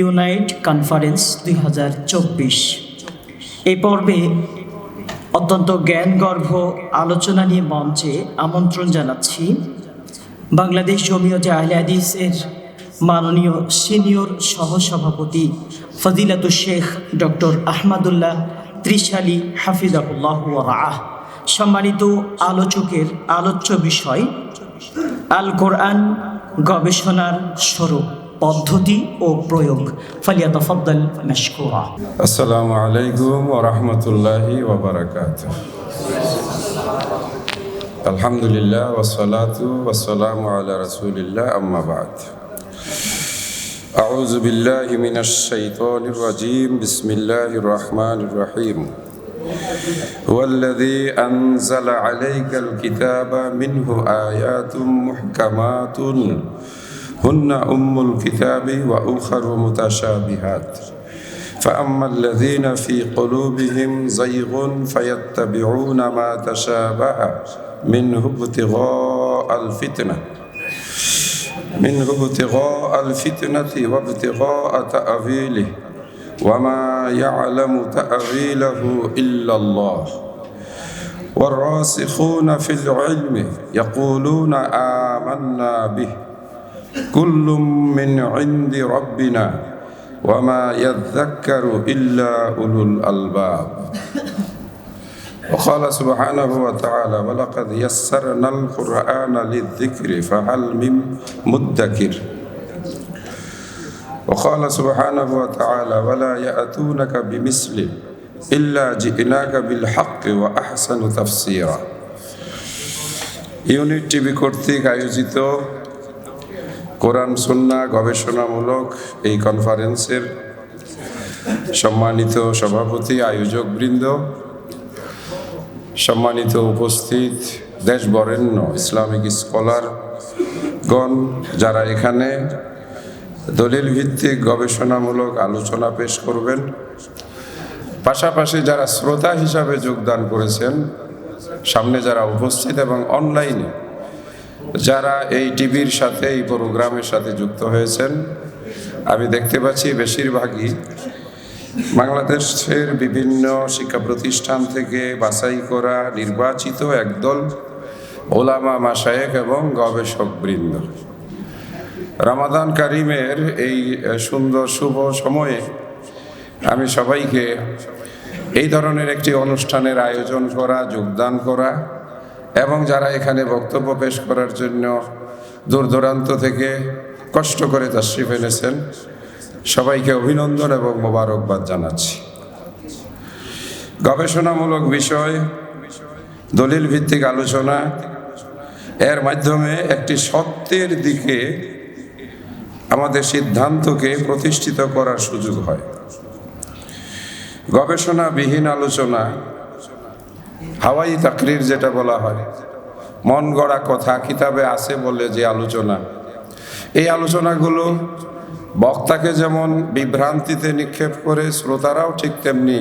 Unite conference দুই হাজার চব্বিশ। এই পর্বে অত্যন্ত জ্ঞানগর্ভ আলোচনা নিয়ে মঞ্চে আমন্ত্রণ জানাচ্ছি বাংলাদেশ জমিয়তে আহলে মাননীয় সিনিয়র সহসভাপতি ফজিলাতুল শেখ ডক্টর আহমদুল্লাহ ত্রিশালী হাফিজাহুল্লাহ রাহ সম্মানিত আলোচকের আলোচ্য বিষয় আল কোরআন গবেষণার স্বরূপ। পদ্ধতি ও প্রয়োগ ফালিয়া তফদ্দল মেশকুরা আসসালামু আলাইকুম ওরহমতুল্লাহি ওবরাকাত আলহামদুলিল্লাহ ওসলাতু ওসালাম আলা রসুলিল্লাহ আম্মা বাদ أعوذ بالله من الشيطان الرجيم بسم الله الرحمن الرحيم هو الذي أنزل عليك الكتاب منه آيات محكمات هن أم الكتاب وأخر متشابهات. فأما الذين في قلوبهم زيغ فيتبعون ما تشابه منه ابتغاء الفتنة. منه ابتغاء الفتنة وابتغاء تأويله. وما يعلم تأويله إلا الله. والراسخون في العلم يقولون آمنا به. كل من عند ربنا وما يذكر إلا أولو الألباب وقال سبحانه وتعالى ولقد يسرنا القرآن للذكر فهل من مدكر وقال سبحانه وتعالى ولا يأتونك بمثل إلا جئناك بالحق وأحسن تفسيرا ইউনিট টিভি কর্তৃক আয়োজিত কোরআন, সুন্না, গবেষণামূলক এই কনফারেন্সের সম্মানিত সভাপতি, আয়োজক বৃন্দ, সম্মানিত উপস্থিত দেশ বরেণ্য ইসলামিক স্কলার গণ, যারা এখানে দলিল ভিত্তিক গবেষণামূলক আলোচনা পেশ করবেন। পাশাপাশি যারা শ্রোতা হিসাবে যোগদান করেছেন, সামনে যারা উপস্থিত এবং অনলাইনে যারা এই টিভির সাথে, এই প্রোগ্রামের সাথে যুক্ত হয়েছেন, আমি দেখতে পাচ্ছি বেশিরভাগই বাংলাদেশের বিভিন্ন শিক্ষা প্রতিষ্ঠান থেকে বাছাই করা নির্বাচিত একদল ওলামা মাসায়েক এবং গবেষক বৃন্দ রামাদান কারিমের এই সুন্দর শুভ সময়ে আমি সবাইকে এই ধরনের একটি অনুষ্ঠানের আয়োজন করা, যোগদান করা এবং যারা এখানে বক্তব্য পেশ করার জন্য দূর দূরান্ত থেকে কষ্ট করে তাশরিফ এনেছেন, সবাইকে অভিনন্দন এবং মোবারকবাদ জানাচ্ছি। গবেষণামূলক বিষয় দলিল ভিত্তিক আলোচনা, এর মাধ্যমে একটি সত্যের দিকে আমাদের সিদ্ধান্তকে প্রতিষ্ঠিত করার সুযোগ হয়। গবেষণাবিহীন আলোচনা হাওয়াই তাকরির যেটা বলা হয়। মন গড়া কথা কিতাবে আছে বলে যে আলোচনা। এই আলোচনাগুলো বক্তাকে যেমন বিভ্রান্তিতে নিক্ষেপ করে, শ্রোতারাও ঠিক তেমনি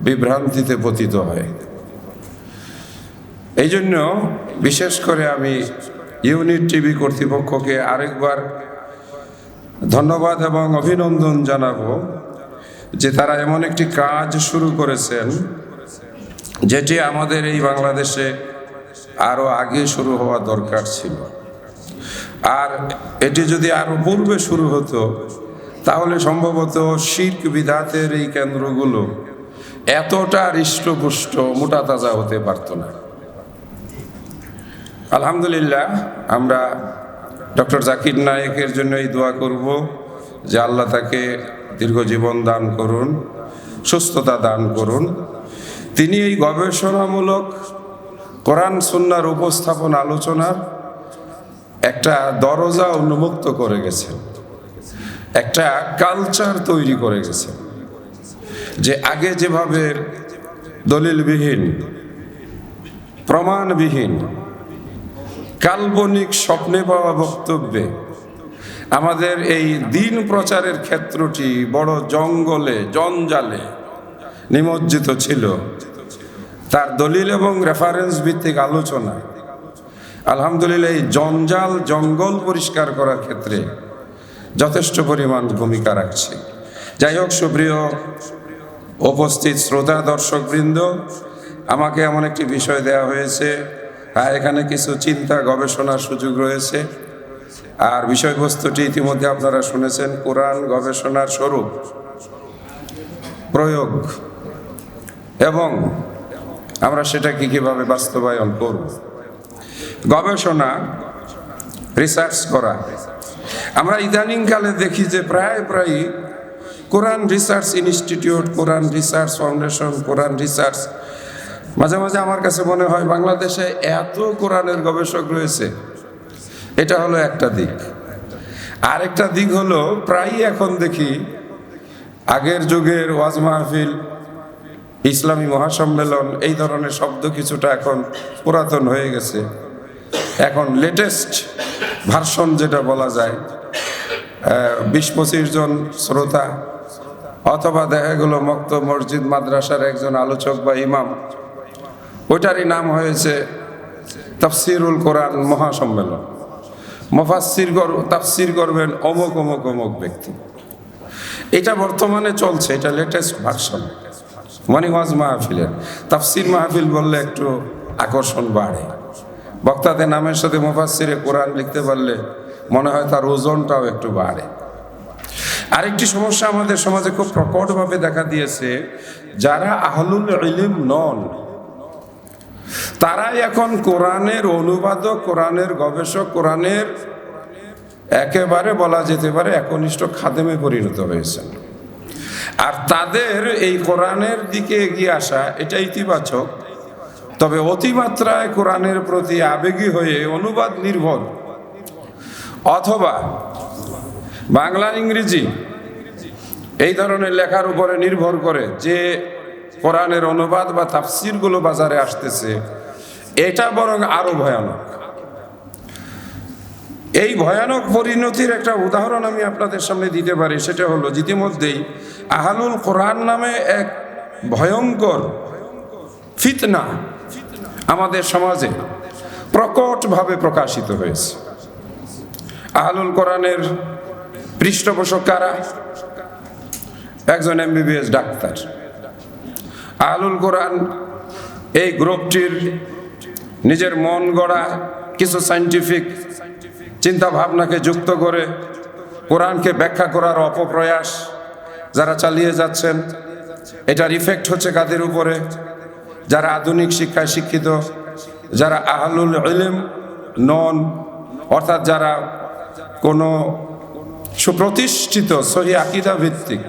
বিভ্রান্তিতে পতিত হয়। এই জন্য বিশেষ করে আমি ইউনিট টিভি কর্তৃপক্ষকে আরেকবার ধন্যবাদ এবং অভিনন্দন জানাব যে তারা এমন একটি কাজ শুরু করেছেন। যেটি আমাদের এই বাংলাদেশে আরও আগে শুরু হওয়া দরকার ছিল। আর এটি যদি আরও পূর্বে শুরু হতো, তাহলে সম্ভবত শির্ক বিধাতের এই কেন্দ্রগুলো এতটা হৃষ্টপুষ্ট মোটা তাজা হতে পারত না। আলহামদুলিল্লাহ, আমরা ডক্টর জাকির নায়েকের জন্য এই দোয়া করব যে আল্লাহ তাকে দীর্ঘ জীবন দান করুন, সুস্থতা দান করুন। তিনি এই গবেষণামূলক কোরআন, সুন্নার উপস্থাপন, আলোচনার একটা দরজা উন্মুক্ত করে গেছেন। একটা কালচার তৈরি করে গেছেন। যে আগে যেভাবে দলিলবিহীন, প্রমাণবিহীন, কাল্পনিক স্বপ্নে পাওয়া বক্তব্যে আমাদের এই দিন প্রচারের ক্ষেত্রটি বড় জঙ্গলে, জঞ্জালে নিমজ্জিত ছিল। তার দলিল এবং রেফারেন্স ভিত্তিক আলোচনা। আলহামদুলিল্লাহ, এই জঞ্জাল জঙ্গল পরিষ্কার করার ক্ষেত্রে যথেষ্ট পরিমাণ ভূমিকা রাখছে। যাই হোক, সুপ্রিয় উপস্থিত শ্রোতা, দর্শকবৃন্দ, আমাকে এমন একটি বিষয় দেওয়া হয়েছে। আর এখানে কিছু চিন্তা, গবেষণার সুযোগ রয়েছে। আর বিষয়বস্তুটি ইতিমধ্যে আপনারা শুনেছেন, কোরআন গবেষণার স্বরূপ। প্রয়োগ। এবং আমরা সেটাকে কীভাবে বাস্তবায়ন করব? গবেষণা রিসার্চ করা। আমরা ইদানিংকালে দেখি যে প্রায় প্রায় Quran research institute Quran research foundation Quran research মাঝে মাঝে আমার কাছে মনে হয় বাংলাদেশে এত কোরআনের গবেষক রয়েছে। এটা হলো একটা দিক। আরেকটা দিক হলো প্রায়ই এখন দেখি আগের যুগের ওয়াজ মাহফিল ইসলামী মহাসম্মেলন, এই ধরনের শব্দ কিছুটা এখন পুরাতন হয়ে গেছে। এখন লেটেস্ট ভার্সন যেটা বলা যায় বিশ পঁচিশ জন শ্রোতা, অথবা দেখা গেল মক্ত মসজিদ মাদ্রাসার একজন আলোচক বা ইমাম, ওইটারই নাম হয়েছে তাফসিরুল কোরআন মহাসম্মেলন। মুফাসসির কর তাফসির করবেন অমুক অমুক অমুক ব্যক্তি। এটা বর্তমানে চলছে, এটা লেটেস্ট ভার্সন মানে ওয়াজ মাহফিলের তাফসির মাহফিল বললে একটু আকর্ষণ বাড়ে। বক্তাদের নামের সাথে মুফাসসিরে কোরআন লিখতে পারলে মনে হয় তার ওজনটাও একটু বাড়ে। আরেকটি সমস্যা আমাদের সমাজে খুব প্রকটভাবে দেখা দিয়েছে, যারা আহলুল ইলিম নন, তারাই এখন কোরআনের অনুবাদক, কোরআনের গবেষক, কোরআনের একেবারে বলা যেতে পারে একনিষ্ঠ খাদেমে পরিণত হয়েছেন। আর তাদের এই কোরআনের দিকে এগিয়ে আসা এটা ইতিবাচক। তবে অতিমাত্রায় কোরআনের প্রতি আবেগী হয়ে অনুবাদ নির্ভর। অথবা বাংলা ইংরেজি এই ধরনের লেখার উপরে নির্ভর করে যে কোরআনের অনুবাদ বা তাফসিরগুলো বাজারে আসতেছে, এটা বরং আরও ভয়ানক। এই ভয়ানক পরিণতির একটা উদাহরণ আমি আপনাদের সামনে দিতে পারি, সেটা হলো ইতিমধ্যেই আহালুল কোরআন নামে এক ভয়ঙ্কর ফিতনা আমাদের সমাজে প্রকটভাবে প্রকাশিত হয়েছে। আহলুল কোরআনের পৃষ্ঠপোষক কারা? একজন এমবিবিএস ডাক্তার। আহলুল কোরআন এই গ্রুপটির নিজের মন গড়া কিছু সাইন্টিফিক চিন্তা ভাবনাকে যুক্ত করে কোরআনকে ব্যাখ্যা করার অপপ্রয়াস যারা চালিয়ে যাচ্ছেন, এটার ইফেক্ট হচ্ছে কাদের উপরে? যারা আধুনিক শিক্ষায় শিক্ষিত, যারা আহলুল ইলম নন, অর্থাৎ যারা কোনো সুপ্রতিষ্ঠিত সহি আকিদা ভিত্তিক,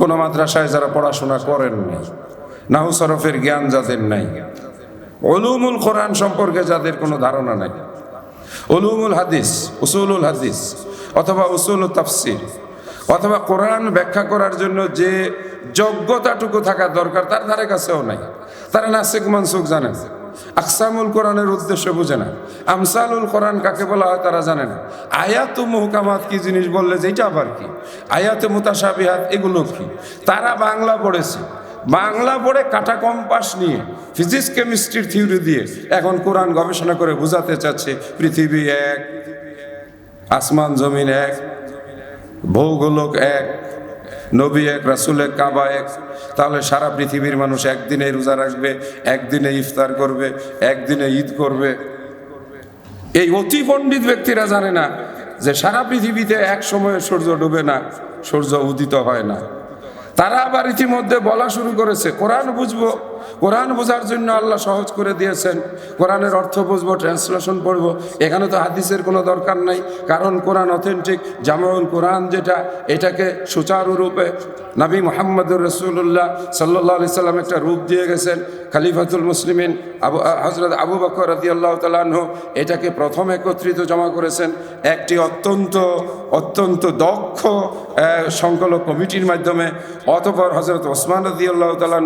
কোনো মাদ্রাসায় যারা পড়াশোনা করেন নাই, নাহু সরফের জ্ঞান যাদের নাই অলুমুল কোরআন সম্পর্কে যাদের কোনো ধারণা নাই। অলুমুল হাদিস, উসুলুল হাদিস, অথবা উসুল তাফসির, অথবা কোরআন ব্যাখ্যা করার জন্য যে যোগ্যতাটুকু থাকা দরকার, তার ধারে কাছেও নাই। তারা নাসিক মানসুক জানেন আকসামুল কোরআনের উদ্দেশ্য বুঝে না। আমসালুল কোরআন কাকে বলা হয় তারা জানে না। আয়াত মুহকামাত কি জিনিস বললে যেটা আবার কি? আয়াত মুতাসাবিহাত এগুলো কি? তারা বাংলা পড়েছে। বাংলা পড়ে কাটা কম্পাস নিয়ে ফিজিক্স কেমিস্ট্রির থিওরি দিয়ে এখন কোরআন গবেষণা করে বোঝাতে চাচ্ছে পৃথিবী এক, আসমান জমিন এক, ভৌগোলক এক, নবী এক, রাসুল এক, কাবা এক। তাহলে সারা পৃথিবীর মানুষ একদিনে রোজা রাখবে, একদিনে ইফতার করবে, একদিনে ঈদ করবে। এই অতি পণ্ডিত ব্যক্তিরা জানে না যে সারা পৃথিবীতে এক সময়ে সূর্য ডুবে না, সূর্য উদিত হয় না। তারা আবার ইতিমধ্যে বলা শুরু করেছে কোরআন বুঝব। কোরআন বোঝার জন্য আল্লাহ সহজ করে দিয়েছেন। কোরআনের অর্থ বুঝব ট্রান্সলেশন পড়ব। এখানে তো হাদিসের কোনো দরকার নাই। কারণ কোরআন অথেন্টিক জামাউল কোরআন যেটা, এটাকে সুচারুরূপে নবী মোহাম্মদুর রসুল্লাহ সাল্লাহ আলি সাল্লাম একটা রূপ দিয়ে গেছেন। খালিফাতুল মুসলিমিন আবু হজরত আবু বকর রদি আল্লাহ তালাহ এটাকে প্রথম একত্রিত জমা করেছেন। একটি অত্যন্ত অত্যন্ত দক্ষ সংকলক কমিটির মাধ্যমে। অতপর হজরত ওসমান রদি আল্লাহ তালাহ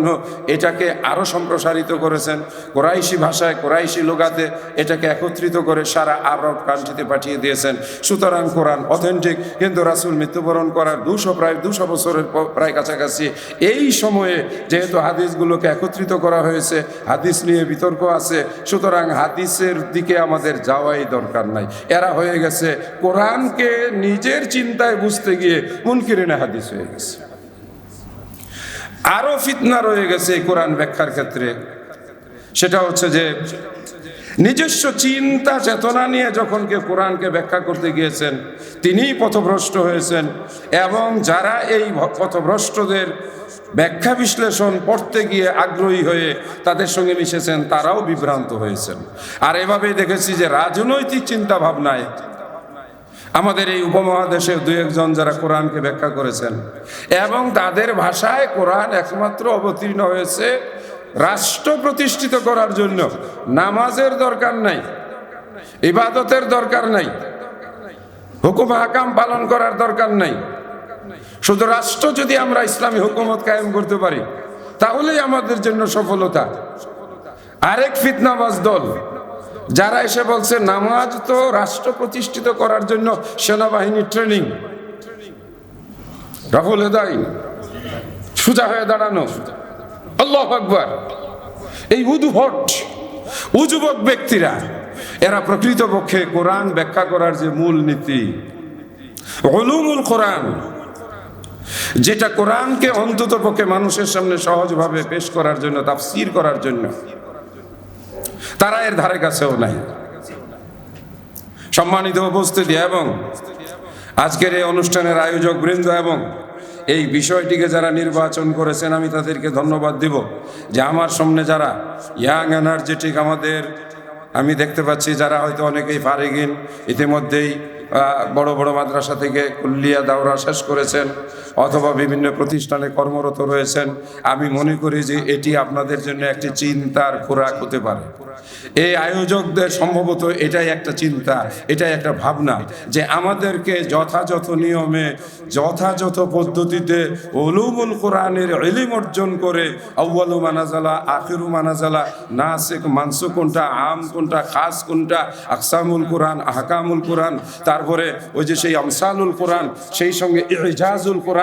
এটাকে আরও আরও সম্প্রসারিত করেছেন। কোরাইশি ভাষায়, কোরাইশি লোগাতে এটাকে একত্রিত করে সারা আরব কান্ট্রিতে পাঠিয়ে দিয়েছেন। সুতরাং কোরআন অথেন্টিক কিন্তু রাসুল মৃত্যুবরণ করার দুশো, প্রায় দুশো বছরের প্রায় কাছাকাছি এই সময়ে যেহেতু হাদিসগুলোকে একত্রিত করা হয়েছে, হাদিস নিয়ে বিতর্ক আছে, সুতরাং হাদিসের দিকে আমাদের যাওয়াই দরকার নাই। এরা হয়ে গেছে কোরআনকে নিজের চিন্তায় বুঝতে গিয়ে মুনকিরিনে হাদিস হয়ে গেছে। আরও ফিতনা রয়ে গেছে এই কোরআন ব্যাখ্যার ক্ষেত্রে। সেটা হচ্ছে যে, নিজস্ব চিন্তা, চেতনা নিয়ে যখন কে কোরআনকে ব্যাখ্যা করতে গিয়েছেন, তিনিই পথভ্রষ্ট হয়েছেন এবং যারা এই পথভ্রষ্টদের ব্যাখ্যা বিশ্লেষণ পড়তে গিয়ে আগ্রহী হয়ে তাদের সঙ্গে মিশেছেন, তারাও বিভ্রান্ত হয়েছেন। আর এভাবে দেখেছি যে রাজনৈতিক চিন্তা ভাবনায় আমাদের এই উপমহাদেশে দু একজন যারা কোরআনকে ব্যাখ্যা করেছেন, এবং তাদের ভাষায় কোরআন একমাত্র অবতীর্ণ হয়েছে রাষ্ট্র প্রতিষ্ঠিত করার জন্য। নামাজের দরকার নাই, ইবাদতের দরকার নাই, হুকুম হাকাম পালন করার দরকার নাই। শুধু রাষ্ট্র যদি আমরা ইসলামী হুকুমত কায়েম করতে পারি, তাহলেই আমাদের জন্য সফলতা। আরেক ফিতনাবাজ দল যারা এসে বলছে, নামাজ তো রাষ্ট্র প্রতিষ্ঠিত করার জন্য সেনাবাহিনীর ট্রেনিং রাহুল হেদাই সোজা হয়ে দাঁড়ানো। আল্লাহ আকবর। এই উদ্ভট উজুবক ব্যক্তিরা, এরা প্রকৃতপক্ষে কোরআন ব্যাখ্যা করার যে মূল নীতি অলুমুল কোরআন, যেটা কোরআনকে অন্তত পক্ষে মানুষের সামনে সহজভাবে পেশ করার জন্য, তাফসির করার জন্য। তারা এর ধারে কাছেও নাই। সম্মানিত উপস্থিতি এবং আজকের এই অনুষ্ঠানের আয়োজক বৃন্দ এবং এই বিষয়টিকে যারা নির্বাচন করেছেন, আমি তাদেরকে ধন্যবাদ দিব যে আমার সামনে যারা ইয়াং এনার্জেটিক আমাদের, আমি দেখতে পাচ্ছি যারা হয়তো অনেকেই ফারিগিন, ইতিমধ্যেই বড় বড় মাদ্রাসা থেকে কুল্লিয়া দাওরা শেষ করেছেন। অথবা বিভিন্ন প্রতিষ্ঠানে কর্মরত রয়েছেন, আমি মনে করি যে এটি আপনাদের জন্য একটি চিন্তার খোরাক হতে পারে। এই আয়োজকদের সম্ভবত এটাই একটা চিন্তা, এটাই একটা ভাবনা যে আমাদেরকে যথাযথ নিয়মে, যথাযথ পদ্ধতিতে অলুমুল কোরআনের এলিম অর্জন করে আউ্বালু মানাজালা আখিরু মানাজালা নাসিক মানসু কোনটা, আম কোনটা, খাস কোনটা, আকসামুল কোরআন, আহকামুল কোরআন, তারপরে ওই যে সেই আমসালুল কোরআন, সেই সঙ্গে ইজাজুল কোরআন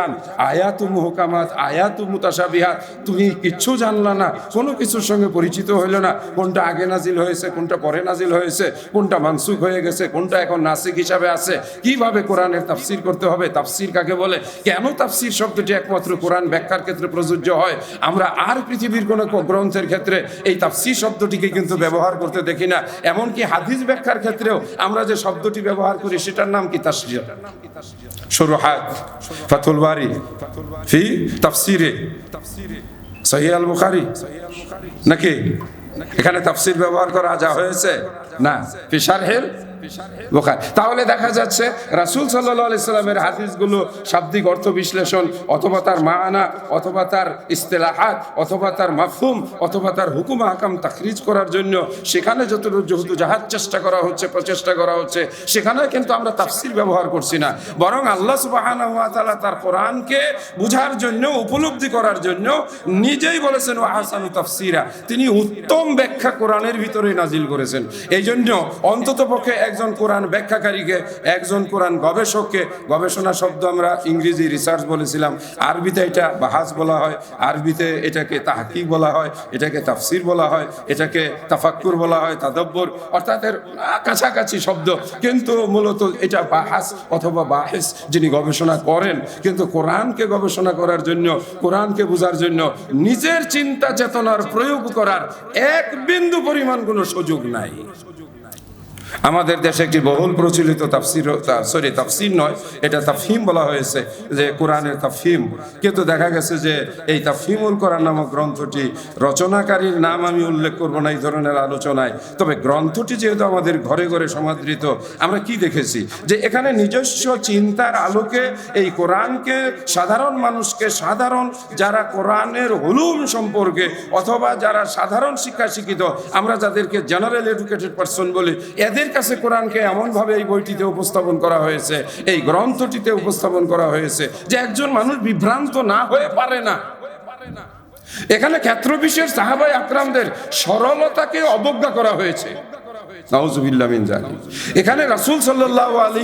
আয়াতু মুহকামাত, আয়াতু মুতাসাবিহাত তুমি কিচ্ছু জানলা না, কোনো কিছুর সঙ্গে পরিচিত হইলে না। কোনটা আগে নাজিল হয়েছে, কোনটা পরে নাজিল হয়েছে, কোনটা মানসুখ হয়ে গেছে, কোনটা এখন নাসিক হিসাবে আছে। কীভাবে কোরআনের তাফসির করতে হবে? তাফসির কাকে বলে? কেন তাফসির শব্দটি একমাত্র কোরআন ব্যাখ্যার ক্ষেত্রে প্রযোজ্য হয়? আমরা আর পৃথিবীর কোনো গ্রন্থের ক্ষেত্রে এই তাফসির শব্দটিকে কিন্তু ব্যবহার করতে দেখি না। এমনকি হাদিস ব্যাখ্যার ক্ষেত্রেও আমরা যে শব্দটি ব্যবহার করি, সেটার নাম কি তাসরিয়া? শুরুহাত ফাতুল বারি ফি তাফসিরে সহি আল বুখারি নাকি এখানে তাফসির ব্যবহার করা যা হয়েছে না ফিসার হেল তাহলে দেখা যাচ্ছে রাসুল সাল্লাহ সাল্লামের হাদিসগুলো শাব্দিক অর্থ বিশ্লেষণ, অথবা তার মানা অথবা তার ইস্তেলাহাত, অথবা তার মাফহুম, অথবা তার হুকুম হাকাম তাকরিজ করার জন্য সেখানে যত যেহেতু যাহার চেষ্টা করা হচ্ছে, প্রচেষ্টা করা হচ্ছে সেখানে কিন্তু আমরা তাফসির ব্যবহার করছি না। বরং আল্লাহ সুবাহানা তার কোরআনকে বুঝার জন্য, উপলব্ধি করার জন্য নিজেই বলেছেন আহসানু তাফসিরা। তিনি উত্তম ব্যাখ্যা কোরআনের ভিতরে নাজিল করেছেন। এই জন্য অন্তত পক্ষে একজন কোরআন ব্যাখ্যাকারীকে, একজন কোরআন গবেষককে, গবেষণা শব্দ আমরা ইংরেজি রিসার্চ বলেছিলাম। আরবিতে এটা বাহাস বলা হয়, আরবিতে এটাকে তাহাকি বলা হয়, এটাকে তাফসির বলা হয়, এটাকে তাফাক্কুর বলা হয়, তাদব্বর, অর্থাৎ এর কাছাকাছি শব্দ। কিন্তু মূলত এটা বাহাস অথবা বাহেস যিনি গবেষণা করেন, কিন্তু কোরআনকে গবেষণা করার জন্য, কোরআনকে বোঝার জন্য নিজের চিন্তা চেতনার প্রয়োগ করার এক বিন্দু পরিমাণ কোনো সুযোগ নাই। আমাদের দেশে একটি বহুল প্রচলিত তাফসির সরি, তাফসির নয়, এটা তাফহিম বলা হয়েছে, যে কোরআনের তাফহিম। কিন্তু দেখা গেছে যে এই তাফহিমুল কোরআন নামক গ্রন্থটি রচনাকারীর নাম আমি উল্লেখ করব না এই ধরনের আলোচনায়। তবে গ্রন্থটি যেহেতু আমাদের ঘরে ঘরে সমাদৃত, আমরা কি দেখেছি? যে এখানে নিজস্ব চিন্তার আলোকে এই কোরআনকে সাধারণ মানুষকে সাধারণ যারা কোরআনের হলুম সম্পর্কে অথবা যারা সাধারণ শিক্ষা শিক্ষিত আমরা যাদেরকে জেনারেল এডুকেটেড পার্সন বলি, এদের কাছে কোরআনকে এমনভাবে এই বইটিতে উপস্থাপন করা হয়েছে, এই গ্রন্থটিতে উপস্থাপন করা হয়েছে, যে একজন মানুষ বিভ্রান্ত না হয়ে পারে না। এখানে ক্ষেত্র বিশেষ সাহাবাই আকরামদের সরলতাকে অবজ্ঞা করা হয়েছে। এখানে রাসূল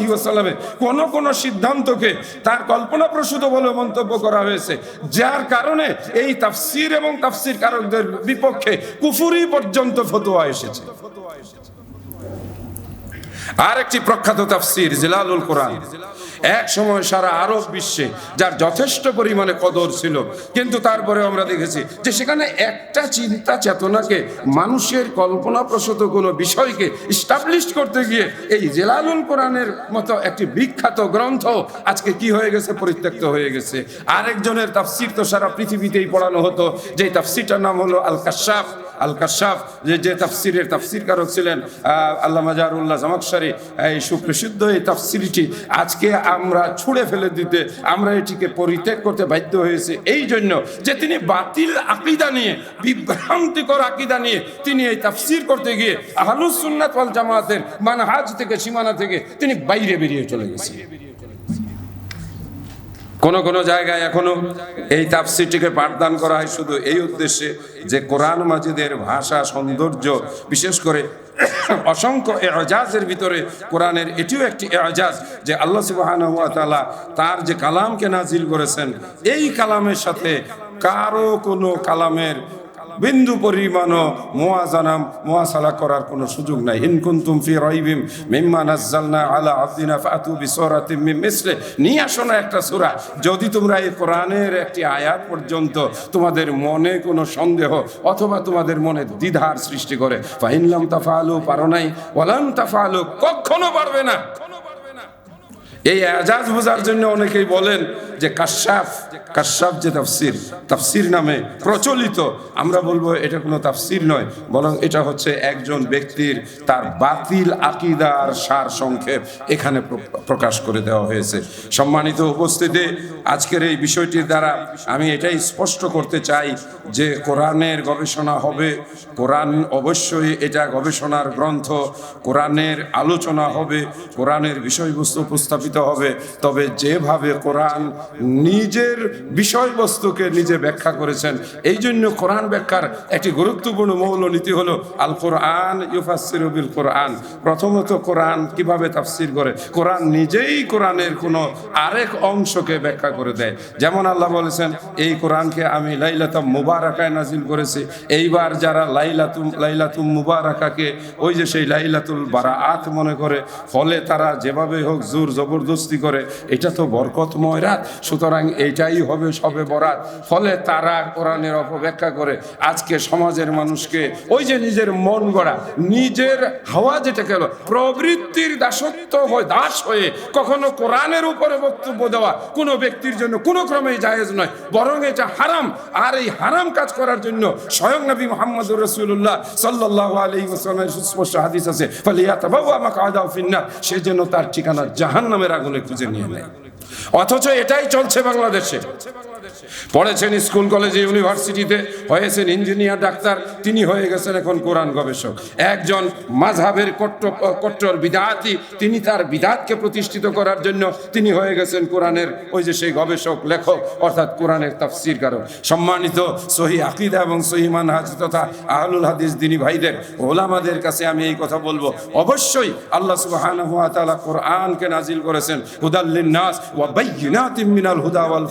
ওয়াসাল্লামের কোন কোন সিদ্ধান্তকে তার কল্পনা প্রসূত বলে মন্তব্য করা হয়েছে, যার কারণে এই তাফসির এবং তাফসির কারকদের বিপক্ষে কুফুরি পর্যন্ত ফতোয়া এসেছে। আর একটি প্রখ্যাত তাফসীর, জিলালুল কোরআন। এক সময় সারা আরব বিশ্বে, যার যথেষ্ট পরিমাণে কদর ছিল, কিন্তু তারপরে আমরা দেখেছি যে সেখানে একটা চিন্তা চেতনাকে, মানুষের কল্পনা প্রসূত কোনো বিষয়কে স্টাবলিশ করতে গিয়ে এই জেলালুল কোরআনের মতো একটি বিখ্যাত গ্রন্থ আজকে কি হয়ে গেছে, পরিত্যক্ত হয়ে গেছে। আরেকজনের তাফসির তো সারা পৃথিবীতেই পড়ানো হতো যে তাফসিরটার নাম হলো আল কাশাফ আল কাশাফ যে যে তাফসিরের তাফসির কারক ছিলেন আল্লাহ মাজারুল্লাহ জামাকসারি, এই সুপ্রসিদ্ধ এই তাফসিরটি আজকে আমরা ছুঁড়ে ফেলে দিতে, আমরা এটিকে পরিত্যাগ করতে বাধ্য হয়েছে। এই জন্য যে তিনি বাতিল আকিদা নিয়ে, বিভ্রান্তিকর আকিদা নিয়ে তিনি এই তাফসির করতে গিয়ে আহলুস সুন্নাত ওয়াল জামাতের মানহাজ থেকে, সীমানা থেকে তিনি বাইরে বেরিয়ে চলে গেছেন। কোন কোন জায়গায় এখনও এই তাফসিরটিকে পাঠদান করা হয় শুধু এই উদ্দেশ্যে যে কোরআন মাজিদের ভাষা, সৌন্দর্য, বিশেষ করে অসংখ্য এজাজের ভিতরে কোরআনের এটিও একটি এজাজ যে আল্লাহ তাআলা তার যে কালামকে নাজিল করেছেন, এই কালামের সাথে কারও কোনো কালামের বিন্দু পরিমাণও মোয়াজানাম মোয়াসালা করার কোনো সুযোগ নাই। ইন কুনতুম ফি রাইবিম মিম্মা নাজ্জালনা আলা আবদিনা ফাতু বিসরাতিম মিন মিসলে নিয়ে আসো না একটা সূরা। যদি তোমরা এই কোরআনের একটি আয়াত পর্যন্ত তোমাদের মনে কোনো সন্দেহ অথবা তোমাদের মনে দ্বিধার সৃষ্টি করে ফাইনলাম তাফালু পারো নাই ওয়ালাম তাফালু কখনো পারবে না। এই এজাজ বোঝার জন্য অনেকেই বলেন যে কাশাফ কাশাফ যে তাফসির তাফসির নামে প্রচলিত। আমরা বলব এটা কোনো তাফসির নয়, বরং এটা হচ্ছে একজন ব্যক্তির তার বাতিল আকিদার সার সংক্ষেপ এখানে প্র- প্রকাশ করে দেওয়া হয়েছে। সম্মানিত উপস্থিতি, আজকের এই বিষয়টির দ্বারা আমি এটাই স্পষ্ট করতে চাই যে কোরআনের গবেষণা হবে কোরআন অবশ্যই এটা গবেষণার গ্রন্থ, কোরআনের আলোচনা হবে, কোরআনের বিষয়বস্তু উপস্থাপিত হবে, তবে যেভাবে কোরআন নিজের বিষয়বস্তুকে নিজে ব্যাখ্যা করেছেন এই জন্য কোরআন ব্যাখ্যার একটি গুরুত্বপূর্ণ মৌলনীতি হলো আল কোরআন ইউফাসিরুবিল কোরআন প্রথমত কোরআন কীভাবে তাফসির করে? কোরআন নিজেই কোরআনের কোনো আরেক অংশকে ব্যাখ্যা করে দেয়। যেমন আল্লাহ বলেছেন, এই কোরআনকে আমি লাইলাতাম মুবারাকায় নাজিল করেছি। এইবার যারা লাইলাতুম লাইলাতুম মুবারাকাকে, ওই যে সেই লাইলাতুল বারাআত মনে করে, ফলে তারা যেভাবে হোক জোর জবরদস্তি করে, এটা তো বরকতময় রাত, সুতরাং এটাই হবে সবে বরাত। ফলে তারা কোরআনের অপব্যাখ্যা করে, আজকে সমাজের মানুষকে ওই যে নিজের মন গড়া, নিজের হাওয়া যেটা গেল প্রবৃত্তির দাসত্ব হয়ে, দাস হয়ে, কখনো কোরআনের উপরে বক্তব্য দেওয়া, কোনো ব্যক্তির জন্য কোনো ক্রমেই জায়েজ নয়, বরং এটা হারাম। আর এই হারাম কাজ করার জন্য স্বয়ং নবী মোহাম্মদ রসুল্লাহ সাল্লাল্লাহু আলাইহি ওয়াসাল্লামের সুস্পষ্ট হাদিস আছে আমাকে ফিন্নার সে যেন তার ঠিকানা জাহান নামের আগুনে খুঁজে নিয়ে নেয়। অথচ এটাই চলছে বাংলাদেশে। পড়েছেন স্কুল কলেজে, ইউনিভার্সিটিতে, হয়েছেন ইঞ্জিনিয়ার, ডাক্তার, তিনি হয়ে গেছেন এখন কোরআন গবেষক। একজন মাঝহাবের কট্টর কট্টর বিদাতি, তিনি তার বিদাতকে প্রতিষ্ঠিত করার জন্য তিনি হয়ে গেছেন কোরআনের ওই যে সেই গবেষক, লেখক, অর্থাৎ কোরআনের তাফসির কারক। সম্মানিত সহি আকিদা এবং সহি মানহাজ তথা আহলুল হাদিস দিনী ভাইদের, ওলামাদের কাছে আমি এই কথা বলব। অবশ্যই আল্লাহ সুবহানাহু ওয়া তাআলা কোরআনকে নাজিল করেছেন। হুদাল্লিন নাস ওয়া বাইয়িনাতিম মিনাল হুদা ওয়াল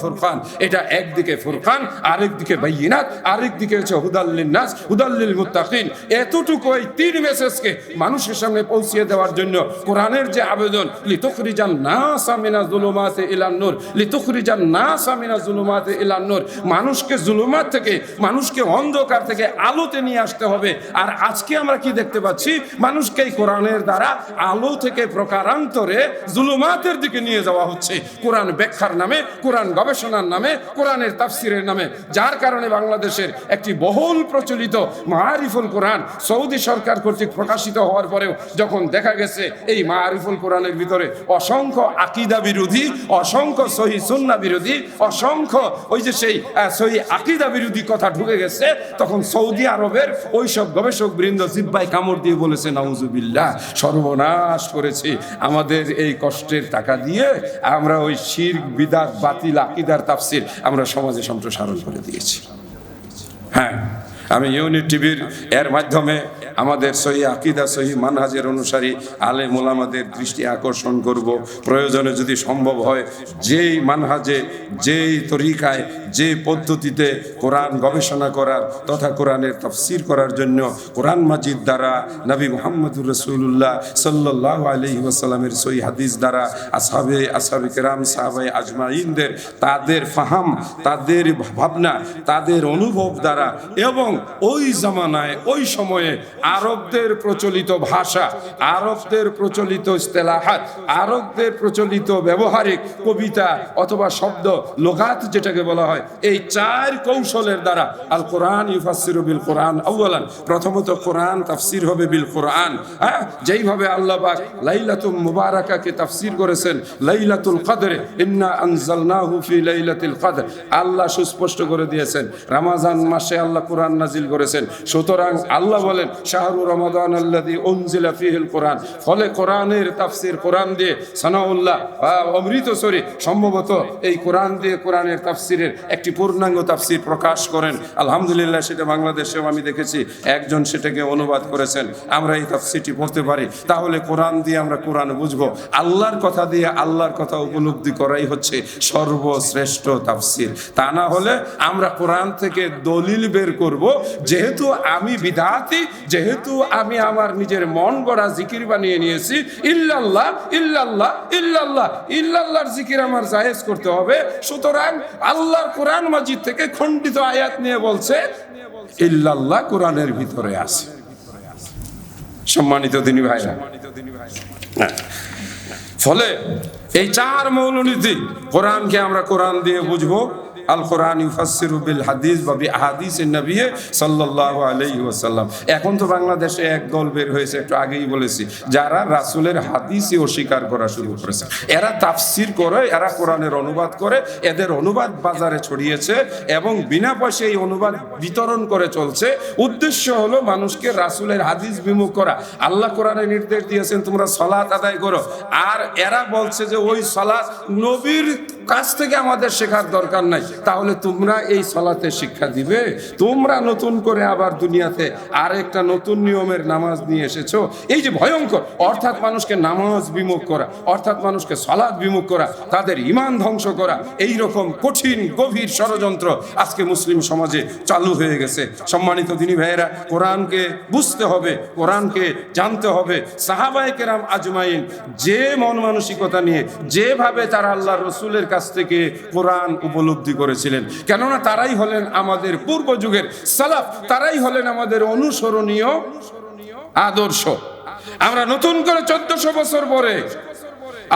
এটা একদিকে ফুরকান, আরেকদিকে বাইয়িনাত আরেকদিকে হচ্ছে হুদাল্লিন নাস হুদাল্লিল মুত্তাকিন এতটুকু এই তিন মেসেজকে মানুষের সামনে পৌঁছিয়ে দেওয়ার জন্য কোরআনের যে আবেদন, লিতুখরিজান নাসা মিনাজ জুলুমাতে ইলান নূর, লিতুখরিজান নাসা মিনাজ জুলুমাতে ইলান নূর। মানুষকে জুলুমাত থেকে, মানুষকে অন্ধকার থেকে আলোতে নিয়ে আসতে হবে। আর আজকে আমরা কি দেখতে পাচ্ছি? মানুষকে এই কোরআনের দ্বারা আলো থেকে প্রকারান্তরে জুলুমাতের দিকে নিয়ে যাওয়া হচ্ছে। কোরআন ব্যাখ্যার নামে, কোরআন গবেষণার নামে কোরআনের তাফসিরের নামে, যার কারণে বাংলাদেশের একটি বহুল প্রচলিত মারিফুল কোরআন সৌদি সরকার কর্তৃক প্রকাশিত হওয়ার পরেও যখন দেখা গেছে এই মারিফুল কোরআনের ভিতরে অসংখ্য আকিদা বিরোধী, অসংখ্য সহি সুন্না বিরোধী, অসংখ্য ওই যে সেই সহি আকিদা বিরোধী কথা ঢুকে গেছে, তখন সৌদি আরবের ওই সব গবেষক বৃন্দ জিব্বাই কামড় দিয়ে বলেছে নাউজুবিল্লাহ সর্বনাশ করেছি। আমাদের এই কষ্টের টাকা দিয়ে আমরা ওই শির বিদাত, বাতিল, আকিদার তাফসির আমরা সমাজে সম্প্রসারণ করে দিয়েছি। হ্যাঁ আমি ইউনিট টিভির এর মাধ্যমে আমাদের সহি আকিদা, সহি মানহাজের অনুসারী আলে মোলামাদের দৃষ্টি আকর্ষণ করব। প্রয়োজনে যদি সম্ভব হয়, যেই মানহাজে, যেই তরিকায়, যে পদ্ধতিতে কোরআন গবেষণা করার তথা কোরআনের তফসির করার জন্য কোরআন মাজিদ দ্বারা নবী মোহাম্মদুর রসুল্লাহ সাল্লাহ আলহি ওসালামের সই হাদিস দ্বারা আসাবে আসাবে কেরাম সাহাবাই আজমাইনদের তাদের ফাহাম, তাদের ভাবনা, তাদের অনুভব দ্বারা এবং ওই জামানায়, ওই সময়ে আরবদের প্রচলিত ভাষা, আরবদের প্রচলিত ইস্তেলাহাত, আরবদের প্রচলিত ব্যবহারিক কবিতা অথবা শব্দ লোকাত যেটাকে বলা হয়, এই চার কৌশলের দ্বারা আল কোরআন ইউফাসির বিল কোরআন আউ্লান প্রথমত কোরআন তাফসির হবে বিল কোরআন হ্যাঁ? যেইভাবে আল্লাহ পাক লাইলাতুল মুবারাকাকে তাফসির করেছেন, লাইলাতুল কদরে, ইন্না আনজালনাহু ফি লাইলাতুল কদর। আল্লাহ সুস্পষ্ট করে দিয়েছেন, রমাজান মাসে আল্লাহ কোরআন নাজিল করেছেন। সুতরাং আল্লাহ বলেন শাহরু রমাদান আল্লাযী উনজিলা ফিহিল কোরআন। ফলে কোরআনের তাফসির কোরআন দিয়ে সানাউল্লাহ বা অমৃতসরী সম্ভবত এই কোরআন দিয়ে কোরআনের তাফসিরের একটি পূর্ণাঙ্গ তাফসির প্রকাশ করেন। আলহামদুলিল্লাহ, সেটা বাংলাদেশেও আমি দেখেছি। একজন সেটাকে অনুবাদ করেছেন, আমরা এই তাফসিরটি পড়তে পারি। তাহলে কোরআন দিয়ে আমরা কোরআন বুঝব। আল্লাহর কথা দিয়ে আল্লাহর কথা উপলব্ধি করাই হচ্ছে সর্বশ্রেষ্ঠ তাফসির। তা না হলে আমরা কোরআন থেকে দলিল বের করব। যেহেতু আমি বিধাতি, যেহেতু আমি আমার নিজের মন গড়া জিকির বানিয়ে নিয়েছি, ইল্লাল্লাহ ইল্লাল্লাহ ইল্লাল্লাহ, ইল্লাল্লাহর জিকির আমার জায়েজ করতে হবে। সুতরাং আল্লাহর কোরআন মাজিদ থেকে খণ্ডিত আয়াত নিয়ে বলছে, ইল্লাল্লাহ কোরআনের ভিতরে আছে। সম্মানিত দিনী ভাইরা হ্যাঁ। ফলে এই চার মৌলনীতি কোরআনকে আমরা কোরআন দিয়ে বুঝব। আল কোরআন ইউফাসিরু বিল হাদিস বা বি আহাদিস নবী সাল্লাল্লাহু আলাইহি ওয়াসাল্লাম। এখন তো বাংলাদেশে এক দল বের হয়েছে, একটু আগেই বলেছি, যারা রাসূলের হাদিসই অস্বীকার করা শুরু করেছে। এরা তাফসির করে, এরা কোরআনের অনুবাদ করে, এদের অনুবাদ বাজারে ছড়িয়েছে এবং বিনা পয়সায় এই অনুবাদ বিতরণ করে চলছে। উদ্দেশ্য হলো মানুষকে রাসূলের হাদিস বিমুখ করা। আল্লাহ কোরআনে নির্দেশ দিয়েছেন, তোমরা সলাত আদায় করো। আর এরা বলছে যে, ওই সলাত নবীর কাছ থেকে আমাদের শেখার দরকার নাই। তাহলে তোমরা এই সলাতে শিক্ষা দিবে। তোমরা নতুন করে আবার দুনিয়াতে আর একটা নতুন নিয়মের নামাজ নিয়ে এসেছ। এই যে ভয়ঙ্কর, অর্থাৎ মানুষকে নামাজ বিমুখ করা, অর্থাৎ মানুষকে সলাদ বিমুখ করা, তাদের ইমান ধ্বংস করা এই রকম কঠিন, গভীর ষড়যন্ত্র আজকে মুসলিম সমাজে চালু হয়ে গেছে। সম্মানিত দিনী ভাইয়েরা, কোরআনকে বুঝতে হবে, কোরআনকে জানতে হবে। সাহাবায়ে কেরাম আজমাইন যে মন মানসিকতা নিয়ে, যেভাবে তারা আল্লাহ রসুলের কাছ থেকে কোরআন উপলব্ধি করেছিলেন। কেননা তারাই হলেন আমাদের পূর্ব যুগের সালাফ, তারাই হলেন আমাদের অনুসরণীয় আদর্শ। আমরা নতুন করে চোদ্দশো বছর পরে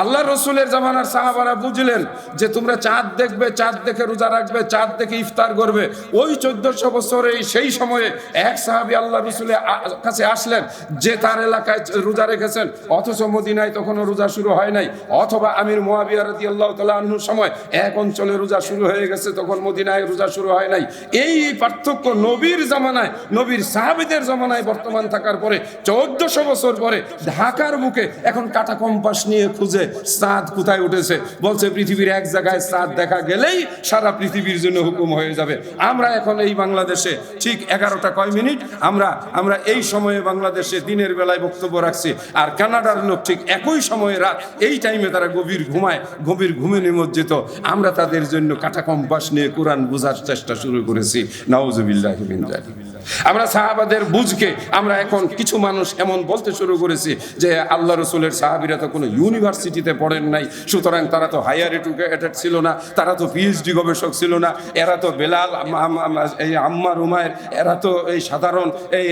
আল্লাহ রসুলের জামানার সাহাবারা বুঝলেন যে তোমরা চাঁদ দেখবে, চাঁদ দেখে রোজা রাখবে, চাঁদ দেখে ইফতার করবে। ওই চোদ্দশো বছরে, সেই সময়ে এক সাহাবি আল্লাহ রসুলের কাছে আসলেন যে তার এলাকায় রোজা রেখেছেন। অথচ মদিনায় তখনও রোজা শুরু হয় নাই। অথবা আমির মোয়াবিয়া রাদি আল্লাহ তাল্লাহর সময় এক অঞ্চলে রোজা শুরু হয়ে গেছে, তখন মদিনায় রোজা শুরু হয় নাই। এই পার্থক্য নবীর জামানায়, নবীর সাহাবিদের জামানায় বর্তমান থাকার পরে, চোদ্দশো বছর পরে ঢাকার বুকে এখন কাটা কম্পাস নিয়ে খুঁজে চাঁদ কোথায় উঠেছে? বলছে, পৃথিবীর এক জায়গায় চাঁদ দেখা গেলেই সারা পৃথিবীর জন্য হুকুম হয়ে যাবে। আমরা এখন এই বাংলাদেশে, ঠিক এগারোটা কয় মিনিট? আমরা আমরা এই সময়ে বাংলাদেশে দিনের বেলায় বক্তব্য রাখছি। আর কানাডার লোক ঠিক একই সময়ে রাত, এই টাইমে তারা গভীর ঘুমায়, গভীর ঘুমে নিমজ্জিত। আমরা তাদের জন্য কাটা কম্পাস নিয়ে কোরআন বোঝার চেষ্টা শুরু করেছি। নওয়াজবিল্লাহ আমরা সাহাবাদের বুঝকে, আমরা এখন কিছু মানুষ এমন বলতে শুরু করেছি যে আল্লাহ রসুলের সাহাবিরা তো কোনো ইউনিভার্সিটিতে পড়েন নাই। সুতরাং তারা তো হায়ার এডুকেটেড ছিল না, তারা তো পিএইচডি গবেষক ছিল না, এরা তো বেলাল এই আম্মার উমায়ের এরা তো এই সাধারণ এই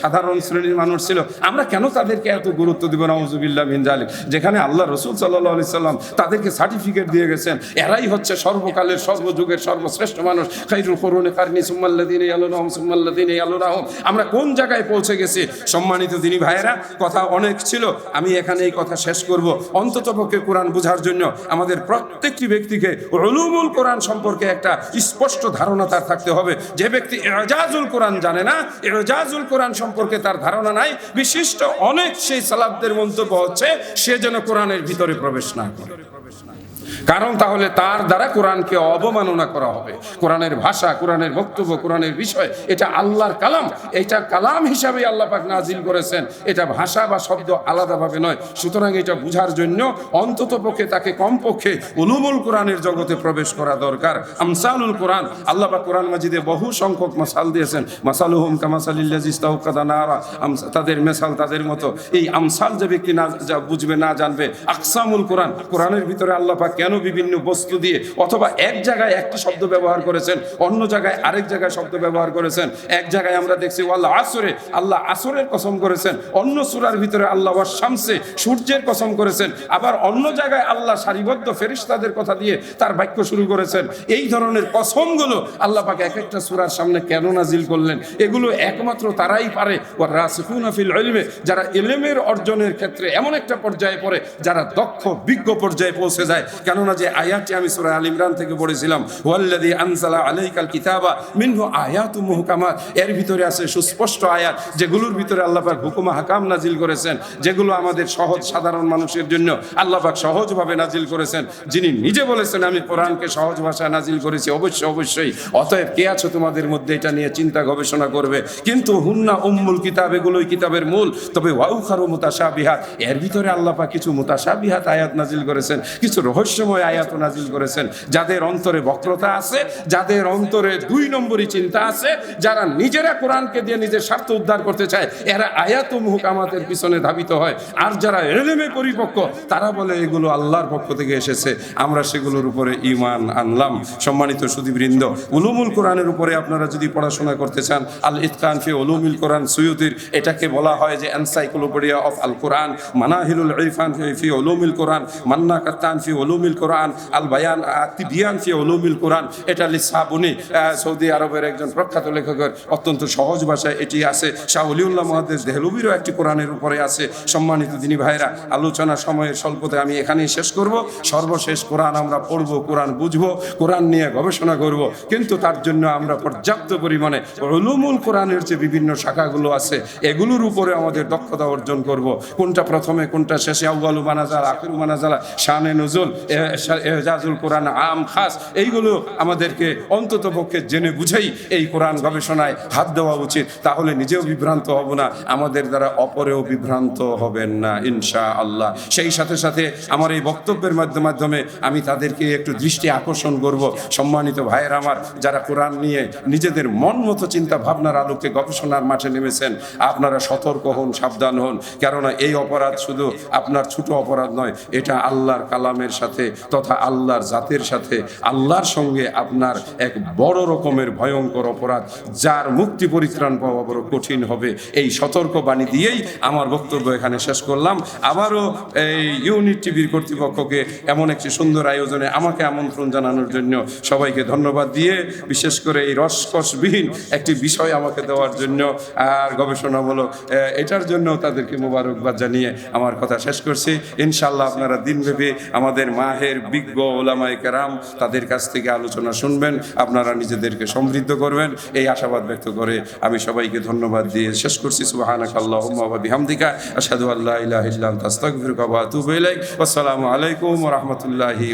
সাধারণ শ্রেণির মানুষ ছিল। আমরা কেন তাদেরকে এত গুরুত্ব দিব? নওয়াজুবিল্লাহ বিন জালিম যেখানে আল্লাহ রসুল সাল্লাহ আলি সাল্লাম তাদেরকে সার্টিফিকেট দিয়ে গেছেন, এরাই হচ্ছে সর্বকালের, সর্বযুগের সর্বশ্রেষ্ঠ মানুষ। খাইরুল করুনে কারণী সুম্মাল্লাদিন আলোনাহম সুম্মাল্লাদিন আলোনাহম আমরা কোন জায়গায় পৌঁছে গেছি? সম্মানিত দিনী ভাইয়েরা, কথা অনেক ছিল, আমি এখানে এই কথা শেষ করব। অন্তত পক্ষে কোরআন বোঝার জন্য আমাদের প্রত্যেকটি ব্যক্তিকে রলুমুল কোরআন সম্পর্কে একটা স্পষ্ট ধারণা তার থাকতে হবে। যে ব্যক্তি এজাজুল কোরআন জানে না, এজাজুল কোরআন সম্পর্কে তার ধারণা নাই, বিশিষ্ট অনেক সেই সালাবদের মন্তব্য হচ্ছে, সে যেন কোরআনের ভিতরে প্রবেশ না করে। কারণ তাহলে তার দ্বারা কোরআনকে অবমাননা করা হবে। কোরআনের ভাষা, কোরআনের বক্তব্য, কোরআনের বিষয়, এটা আল্লাহর কালাম। এটা কালাম হিসাবে আল্লাহ পাক নাজিল করেছেন। এটা ভাষা বা শব্দ আলাদাভাবে নয়। সুতরাং এটা বুঝার জন্য অন্তত পক্ষে তাকে কমপক্ষে উলুমুল কোরআনের জগতে প্রবেশ করা দরকার। আমসালুল কোরআন, আল্লাহ কোরআন মাজিদে বহু সংখ্যক মাসাল দিয়েছেন। মাসালুহুম কামাসালিল্লাজিস তাওকাদা নারা। আমসা- তাদের মেসাল তাদের মতো। এই আমসাল যে ব্যক্তি না বুঝবে, না জানবে, আকসামুল কোরআন। কোরআনের ভিতরে আল্লাহ পাক কেন বিভিন্ন বস্তু দিয়ে, অথবা এক জায়গায় একটি শব্দ ব্যবহার করেছেন, অন্য জায়গায় আরেক জায়গায় শব্দ ব্যবহার করেছেন, এক জায়গায় আমরা দেখছি আল্লাহ আসরে, আল্লাহ আসরের কসম করেছেন, অন্য সূরার ভিতরে আল্লাহ শামসে সূর্যের কসম করেছেন, আবার অন্য জায়গায় আল্লাহ সারিবদ্ধ ফেরিস্তাদের কথা দিয়ে তার বাক্য শুরু করেছেন। এই ধরনের কসমগুলো আল্লাহ পাক এক একটা সুরার সামনে কেন নাজিল করলেন? এগুলো একমাত্র তারাই পারে। যারা ইলমের অর্জনের ক্ষেত্রে এমন একটা পর্যায়ে পড়ে, যারা দক্ষ, বিজ্ঞ পর্যায়ে পৌঁছে যায়। কেননা যে আয়াতটি আমি সূরা আল ইমরান থেকে পড়েছিলাম, ওয়াল্লাযী আনজালা আলাইকাল কিতাবা মিনহু আয়াতুম মুহকামাত। এর ভিতরে আছে সুস্পষ্ট আয়াত, যেগুলোর ভিতরে আল্লাহ পাক হুকুম হাকাম নাজিল করেছেন, যেগুলো আমাদের সহজ সাধারণ মানুষের জন্য আল্লাহ পাক সহজভাবে নাজিল করেছেন। যিনি নিজে বলেছেন, আমি কোরআনকে সহজ ভাষায় নাজিল করেছি। অবশ্যই অবশ্যই। অতএব কে আছো তোমাদের মধ্যে এটা নিয়ে চিন্তা গবেষণা করবে? কিন্তু হুন্না উম্মুল কিতাব, এগুলোই কিতাবের মূল। তবে ওয়াউখারু মুতাশাবিহাত, এর ভিতরে আল্লাহ কিছু কিছু মুতাশাবিহাত আয়াত নাজিল করেছেন, কিছু রহস্যময় আয়াত নাজিল করেছেন। যাদের অন্তরে বক্রতা আছে, যাদের অন্তরে দুই নম্বরই চিন্তা আছে, যারা নিজেরা কোরআনকে দিয়ে নিজের স্বার্থ উদ্ধার করতে চায়, এরা আয়াত মুহকামাতের পিছনে ধাবিত হয়। আর যারা এলেমে পরিপক্ক, তারা বলে, এগুলো আল্লাহর পক্ষ থেকে এসেছে। আমরা সেগুলোর উপরে ইমান আনলাম। সম্মানিত সুদীবৃন্দ উলুমুল কোরআনের উপরে আপনারা যদি পড়াশোনা করতে চান আল ইতকান ফি উলুমুল কোরআন সুয়ুতির, এটাকে বলা হয় যে এনসাইক্লোপিডিয়া অফ আল কোরআন মানাহিলুল ইরফান ফি উলুমিল কোরআন, মান্না কাত্তান ফি উলুমিল কোরআন, আল বায়ান তিবিয়ান ফি উলুমিল কোরআন, এটা লিসাবুনি সৌদি আরবের একজন প্রখ্যাত লেখকের অত্যন্ত সহজ ভাষায় এটি আছে। শাহ অলিউল্লাহ মহাদেশ দেহলুবিরও একটি কোরআনের উপরে আছে। সম্মানিত দিনী ভাইরা আলোচনা সময়ের স্বল্পতে আমি এখানেই শেষ করব। সর্বশেষ কোরআন আমরা পড়ব, কোরআন বুঝব, কোরআন নিয়ে গবেষণা করব। কিন্তু তার জন্য আমরা পর্যাপ্ত পরিমাণে উলুমুল কোরআনের যে বিভিন্ন শাখাগুলো আছে, এগুলোর উপরে আমাদের দক্ষতা অর্জন করব। কোনটা প্রথমে, কোনটা শেষে? আউ্বালু মানাজাল, আখিরু মানাজালা, শানে নজুল এজাজুল কোরআন আম খাস, এইগুলো আমাদেরকে অন্তত পক্ষে জেনে বুঝেই এই কোরআন গবেষণায় হাত দেওয়া উচিত। তাহলে নিজেও বিভ্রান্ত হব না, আমাদের দ্বারা অপরেও বিভ্রান্ত হবেন না ইনশা আল্লাহ সেই সাথে সাথে আমার এই বক্তব্যের মাধ্যমে আমি তাদেরকে একটু দৃষ্টি আকর্ষণ করব। সম্মানিত ভাইয়ের আমার, যারা কোরআন নিয়ে নিজেদের মন মতো চিন্তা ভাবনার আলোকে গবেষণার মাঠে নেমেছেন, আপনারা সতর্ক হন, সাবধান হন। কেননা এই অপরাধ শুধু আপনার ছোট অপরাধ নয়, এটা আল্লাহর কালামের সাথে তথা আল্লাহর জাতের সাথে আল্লাহর সঙ্গে আপনার এক বড় রকমের ভয়ঙ্কর অপরাধ, যার মুক্তি পরিত্রাণ পাওয়া বড় কঠিন হবে। এই সতর্ক বাণী দিয়েই আমার বক্তব্য এখানে শেষ করলাম। আবারও এই ইউনিট টিভির কর্তৃপক্ষকে এমন একটি সুন্দর আয়োজনে আমাকে আমন্ত্রণ জানানোর জন্য সবাইকে ধন্যবাদ দিয়ে, বিশেষ করে এই রসকসবিহীন একটি বিষয় আমাকে দেওয়ার জন্য আর গবেষণামূলক এটার জন্য তাদেরকে মোবারকবাদ জানিয়ে আমার কথা শেষ করছি। ইনশাল্লাহ আপনারা দিনব্যাপী আমাদের মাহের বিজ্ঞ ওলামায় কেরাম তাদের কাছ থেকে আলোচনা শুনবেন, আপনারা নিজেদেরকে সমৃদ্ধ করবেন। এই আশাবাদ ব্যক্ত করে আমি সবাইকে ধন্যবাদ দিয়ে শেষ করছি। সুবাহিকা আল্লাহ আসসালামু আশহাদু আল্লা ইলাহা ইলাইক। ওয়াসসালামু আলাইকুম ওয়া রাহমাতুল্লাহি